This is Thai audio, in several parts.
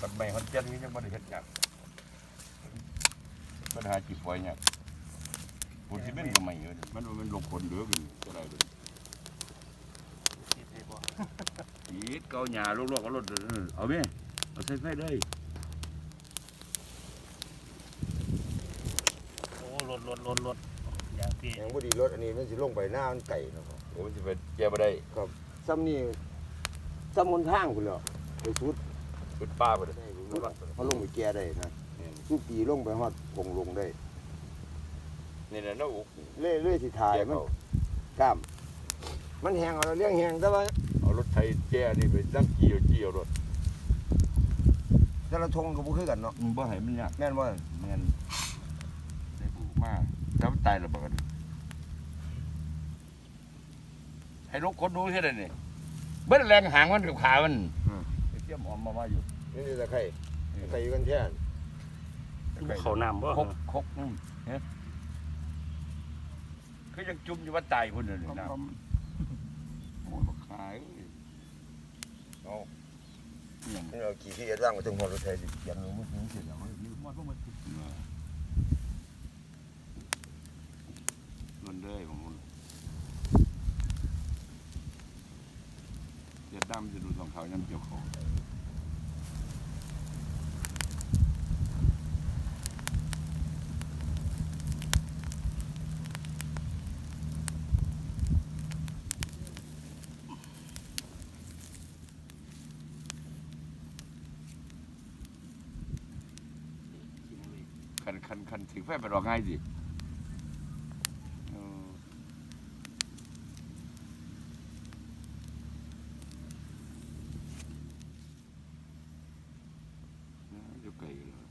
ปัดใหม่ฮอนเจ็ดนี่ยังไม่ได้เฮ็ดหยังปัญหาจีบไว้เนี่ยปูนซีเมนต์ก็ใหม่อยู่นี่มันมันลงคนเหลือกันจะได้เลยอีดเกาหญ้าลวกๆเอารถเออเอาไหมเอาใส่ไฟเลยโอ้รถรถรถรถอย่างที่ยังบ่ดีรถอันนี้มันสิลงไปหน้ามันไก่เนาะครับโอ้มันจะไปแก้บ่ได้ซ้ำนี่ซ้ำมนทางพุ่นแล้วไปสุด ชุดป้าไปเลยเขาลงไปแก่ได้นะเนี่ยสู้ปีลงไปฮอดคงลงได้นี่นะน้าอุกเรื่อยเรื่อยสิถ่ายแก้มันเขากล้าม มันแหงเอาเรื่องแหงแต่ว่าเอารถไทยแก้นี่ไปตั้งกี่เอาจี้เอารถแต่ละทงก็บ่คือกันเนาะมันบ่ให้มันยากแม่นบ่แม่นได้ผูกมาถ้ามันตายแล้วบ่กันให้ลูกคนดูใช่ไหมนี่เบิ้ลแรงหางมันกับขามันไปเตรีย มออมมามาอยู่นี่นี่ตะไคร้ตะไคร้อยู่กันแท้นเขาน้ำบ่คกคกนี่เฮ้ยคือยังจุ่มอยู่ว่าตายคนเดียวนี่นะโอ้ยบักขายเอาอย่างนี่เราขี่ที่จะร่างไปถึงหัวรถไทยสิเขียนลงมือถึงสิแล้วมันเงินเลยของมันเจ็ดดำจะดูสองเขายังเกี่ยวขอ คันคันคันถึงไฟไปรอง่ายสิเออเอออยู่ไกลอยู่แล้ว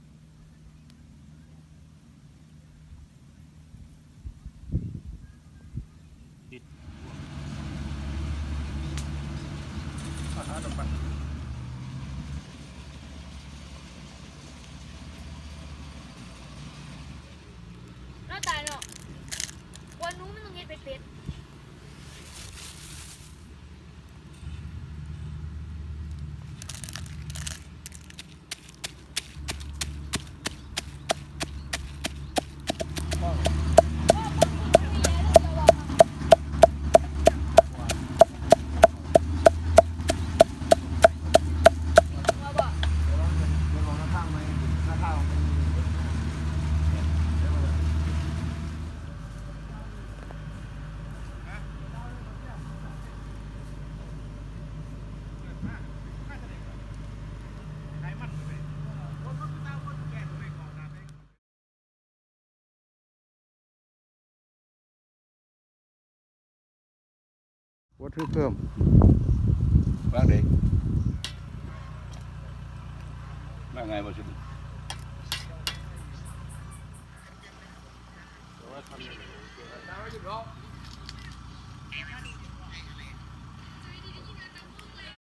น่าตายเนาะวัน ไปเป็ด มาบ่ เดี๋ยวลองหน้าข้างไหมหน้าข้างมัน วัตถุเพิ่มบ้างเด็กบ้างไงบ่ชุดเ